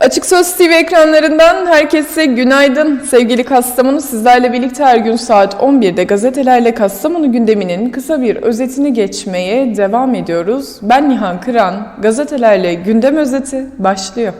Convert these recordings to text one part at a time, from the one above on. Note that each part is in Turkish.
Açık Söz TV ekranlarından herkese günaydın. Sevgili Kastamonu sizlerle birlikte her gün saat 11'de gazetelerle Kastamonu gündeminin kısa bir özetini geçmeye devam ediyoruz. Ben Nihan Kıran, gazetelerle gündem özeti başlıyor.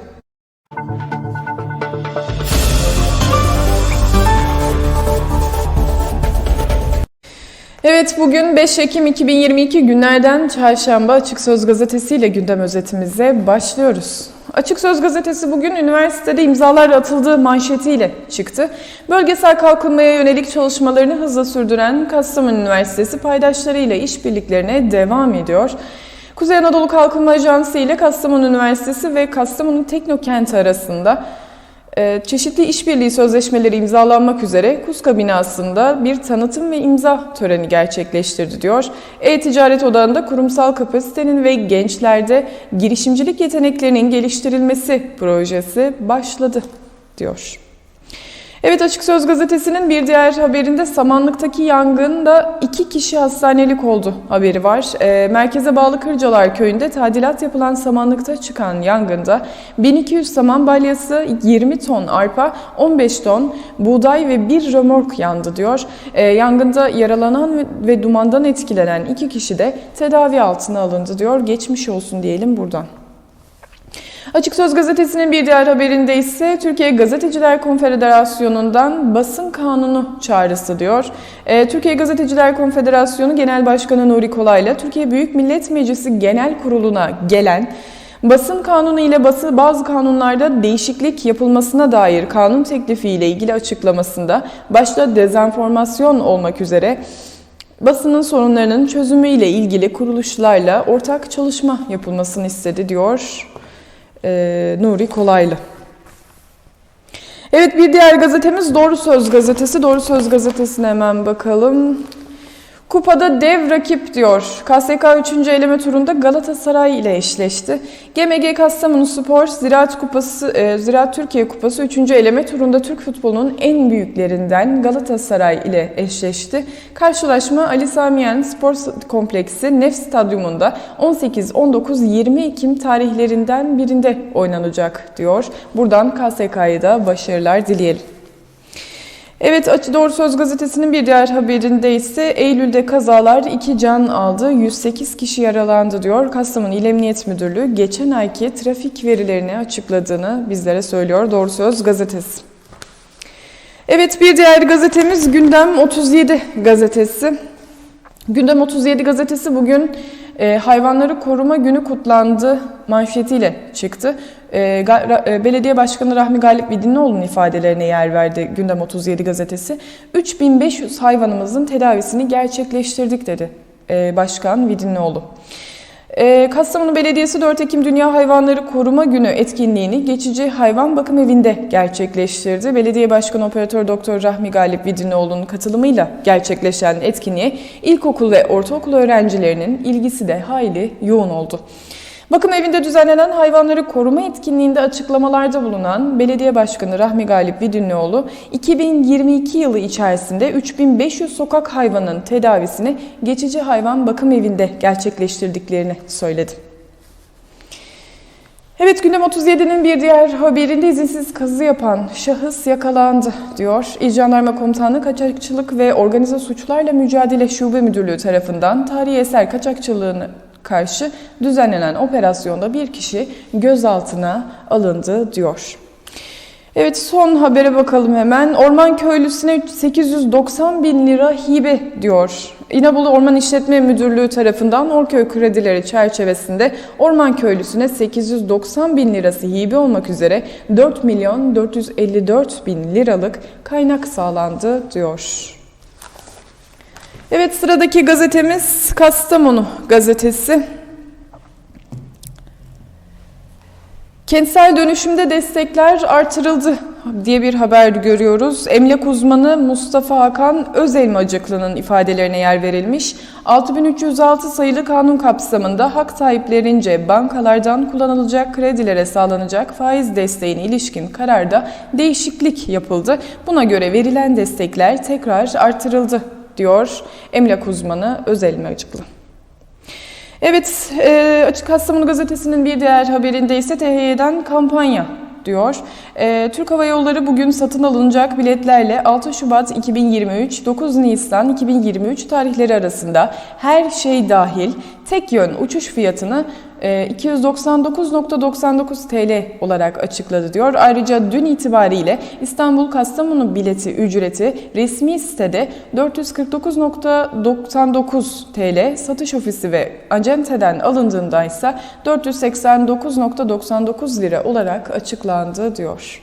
Evet bugün 5 Ekim 2022 günlerden çarşamba Açık Söz Gazetesi ile gündem özetimize başlıyoruz. Açık Söz Gazetesi bugün üniversitede imzalar atıldığı manşetiyle çıktı. Bölgesel kalkınmaya yönelik çalışmalarını hızla sürdüren Kastamonu Üniversitesi paydaşlarıyla işbirliklerine devam ediyor. Kuzey Anadolu Kalkınma Ajansı ile Kastamonu Üniversitesi ve Kastamonu Teknokent arasında çeşitli işbirliği sözleşmeleri imzalanmak üzere KUSKA binasında bir tanıtım ve imza töreni gerçekleştirdi diyor. E-Ticaret Odağı'nda kurumsal kapasitenin ve gençlerde girişimcilik yeteneklerinin geliştirilmesi projesi başladı diyor. Evet Açık Söz Gazetesi'nin bir diğer haberinde Samanlık'taki yangında iki kişi hastanelik oldu haberi var. E, merkeze bağlı Kırcalar köyünde tadilat yapılan samanlıkta çıkan yangında 1200 saman balyası, 20 ton arpa, 15 ton buğday ve bir römork yandı diyor. E, yangında yaralanan ve, dumandan etkilenen iki kişi de tedavi altına alındı diyor. Geçmiş olsun diyelim buradan. Açık Söz Gazetesi'nin bir diğer haberinde ise Türkiye Gazeteciler Konfederasyonu'ndan basın kanunu çağrısı diyor. E, Türkiye Gazeteciler Konfederasyonu Genel Başkanı Nuri Kolay'la Türkiye Büyük Millet Meclisi Genel Kurulu'na gelen Basın kanunu ile bası bazı kanunlarda değişiklik yapılmasına dair kanun teklifi ile ilgili açıklamasında başta dezenformasyon olmak üzere basının sorunlarının çözümü ile ilgili kuruluşlarla ortak çalışma yapılmasını istedi diyor e, Nuri Kolaylı. Evet bir diğer gazetemiz Doğru Söz gazetesi. Doğru Söz gazetesine hemen bakalım. Kupada dev rakip diyor. KSK 3. eleme turunda Galatasaray ile eşleşti. GMG Kastamonu Spor Ziraat Kupası e, Ziraat Türkiye Kupası 3. eleme turunda Türk futbolunun en büyüklerinden Galatasaray ile eşleşti. Karşılaşma Ali Samiyen Spor Kompleksi Nef Stadyumunda 18, 19, 20 Ekim tarihlerinden birinde oynanacak diyor. Buradan KSK'ya da başarılar dileyelim. Evet Açı Doğru Söz gazetesinin bir diğer haberinde ise Eylül'de kazalar 2 can aldı, 108 kişi yaralandı diyor. Kastamonu İl Emniyet Müdürlüğü geçen ayki trafik verilerini açıkladığını bizlere söylüyor Doğru Söz gazetesi. Evet bir diğer gazetemiz Gündem 37 gazetesi. Gündem 37 gazetesi bugün e, hayvanları koruma günü kutlandı manşetiyle çıktı. E, e, Belediye Başkanı Rahmi Galip Vidinlioğlu'nun ifadelerine yer verdi Gündem 37 gazetesi. 3500 hayvanımızın tedavisini gerçekleştirdik dedi e, Başkan Vidinlioğlu. E, Kastamonu Belediyesi 4 Ekim Dünya Hayvanları Koruma Günü etkinliğini geçici hayvan bakım evinde gerçekleştirdi. Belediye Başkanı Operatör Doktor Rahmi Galip Vidinoğlu'nun katılımıyla gerçekleşen etkinliğe ilkokul ve ortaokul öğrencilerinin ilgisi de hayli yoğun oldu. Bakım evinde düzenlenen hayvanları koruma etkinliğinde açıklamalarda bulunan Belediye Başkanı Rahmi Galip Vidinlioğlu, 2022 yılı içerisinde 3500 sokak hayvanın tedavisini geçici hayvan bakım evinde gerçekleştirdiklerini söyledi. Evet gündem 37'nin bir diğer haberinde izinsiz kazı yapan şahıs yakalandı diyor. İl Jandarma Komutanlığı Kaçakçılık ve Organize Suçlarla Mücadele Şube Müdürlüğü tarafından tarihi eser kaçakçılığını karşı düzenlenen operasyonda bir kişi gözaltına alındı diyor. Evet son habere bakalım hemen. Orman köylüsüne 890 bin lira hibe diyor. İnebolu Orman İşletme Müdürlüğü tarafından Orköy kredileri çerçevesinde orman köylüsüne 890 bin lirası hibe olmak üzere 4 milyon 454 bin liralık kaynak sağlandı diyor. Evet sıradaki gazetemiz Kastamonu gazetesi. Kentsel dönüşümde destekler artırıldı diye bir haber görüyoruz. Emlak uzmanı Mustafa Hakan Özelmacıklı'nın ifadelerine yer verilmiş. 6306 sayılı kanun kapsamında hak sahiplerince bankalardan kullanılacak kredilere sağlanacak faiz desteğine ilişkin kararda değişiklik yapıldı. Buna göre verilen destekler tekrar artırıldı diyor emlak uzmanı Özel Mecikli. Evet, e, Açık Kastamonu Gazetesi'nin bir diğer haberinde ise THY'den kampanya diyor. Ee, Türk Hava Yolları bugün satın alınacak biletlerle 6 Şubat 2023, 9 Nisan 2023 tarihleri arasında her şey dahil tek yön uçuş fiyatını e, 299.99 TL olarak açıkladı diyor. Ayrıca dün itibariyle İstanbul Kastamonu bileti ücreti resmi sitede 449.99 TL, satış ofisi ve acenteden alındığında ise 489.99 lira olarak açıklandı diyor.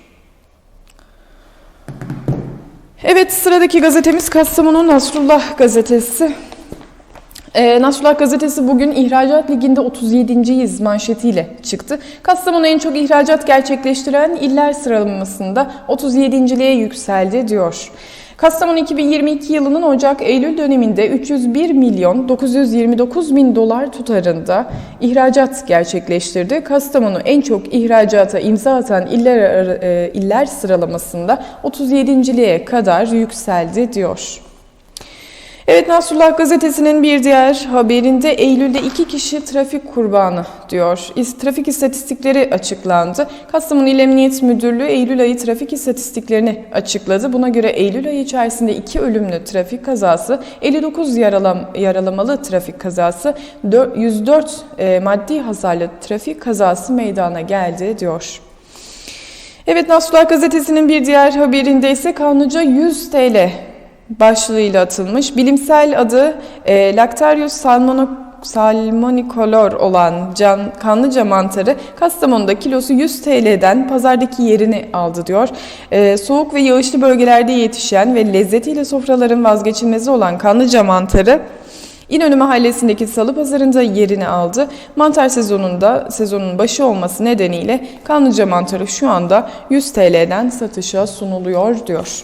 Evet sıradaki gazetemiz Kastamonu Nasrullah gazetesi. Ee, Nasrullah gazetesi bugün ihracat liginde 37.yiz manşetiyle çıktı. Kastamonu en çok ihracat gerçekleştiren iller sıralamasında 37.liğe yükseldi diyor. Kastamonu 2022 yılının Ocak-Eylül döneminde 301 milyon 929 bin dolar tutarında ihracat gerçekleştirdi. Kastamonu en çok ihracata imza atan iller, e, iller sıralamasında 37.liğe kadar yükseldi diyor. Evet Nasrullah gazetesinin bir diğer haberinde Eylül'de iki kişi trafik kurbanı diyor. Trafik istatistikleri açıklandı. Kastamonu İl Emniyet Müdürlüğü Eylül ayı trafik istatistiklerini açıkladı. Buna göre Eylül ayı içerisinde iki ölümlü trafik kazası, 59 yaralam, yaralamalı trafik kazası, dör- 104 e, maddi hasarlı trafik kazası meydana geldi diyor. Evet Nasrullah gazetesinin bir diğer haberinde ise Kanlıca 100 TL başlığıyla atılmış. Bilimsel adı e, Lactarius salmono, salmonicolor olan can, kanlıca mantarı Kastamonu'da kilosu 100 TL'den pazardaki yerini aldı diyor. E, soğuk ve yağışlı bölgelerde yetişen ve lezzetiyle sofraların vazgeçilmezi olan kanlıca mantarı İnönü Mahallesi'ndeki salı pazarında yerini aldı. Mantar sezonunda sezonun başı olması nedeniyle kanlıca mantarı şu anda 100 TL'den satışa sunuluyor diyor.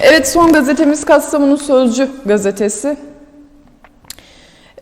Evet son gazetemiz Kastamonu Sözcü gazetesi.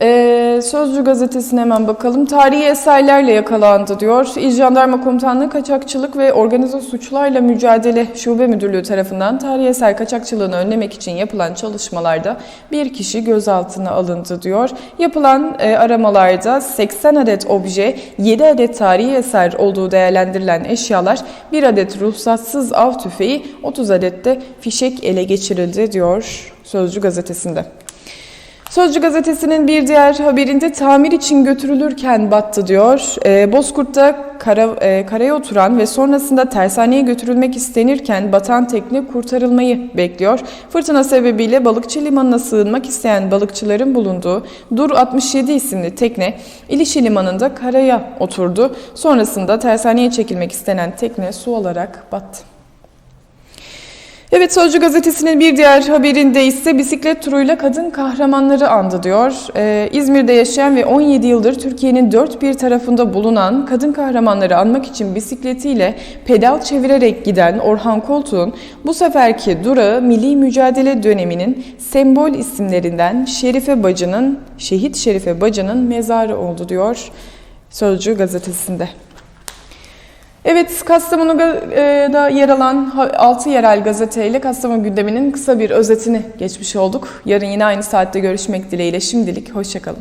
Ee, Sözcü gazetesine hemen bakalım. Tarihi eserlerle yakalandı diyor. İl Jandarma Komutanlığı Kaçakçılık ve Organize Suçlarla Mücadele Şube Müdürlüğü tarafından tarihi eser kaçakçılığını önlemek için yapılan çalışmalarda bir kişi gözaltına alındı diyor. Yapılan e, aramalarda 80 adet obje, 7 adet tarihi eser olduğu değerlendirilen eşyalar, 1 adet ruhsatsız av tüfeği, 30 adet de fişek ele geçirildi diyor Sözcü gazetesinde. Sözcü gazetesinin bir diğer haberinde tamir için götürülürken battı diyor. Ee, Bozkurt'ta kara, e, karaya oturan ve sonrasında tersaneye götürülmek istenirken batan tekne kurtarılmayı bekliyor. Fırtına sebebiyle balıkçı limanına sığınmak isteyen balıkçıların bulunduğu Dur 67 isimli tekne İlişi limanında karaya oturdu. Sonrasında tersaneye çekilmek istenen tekne su alarak battı. Evet Sözcü gazetesinin bir diğer haberinde ise bisiklet turuyla kadın kahramanları andı diyor. Ee, İzmir'de yaşayan ve 17 yıldır Türkiye'nin dört bir tarafında bulunan kadın kahramanları anmak için bisikletiyle pedal çevirerek giden Orhan Koltuğ'un bu seferki durağı milli mücadele döneminin sembol isimlerinden Şerife Bacı'nın, Şehit Şerife Bacı'nın mezarı oldu diyor Sözcü gazetesinde. Evet, Kastamonu'da yer alan 6 yerel gazeteyle Kastamonu gündeminin kısa bir özetini geçmiş olduk. Yarın yine aynı saatte görüşmek dileğiyle şimdilik hoşçakalın.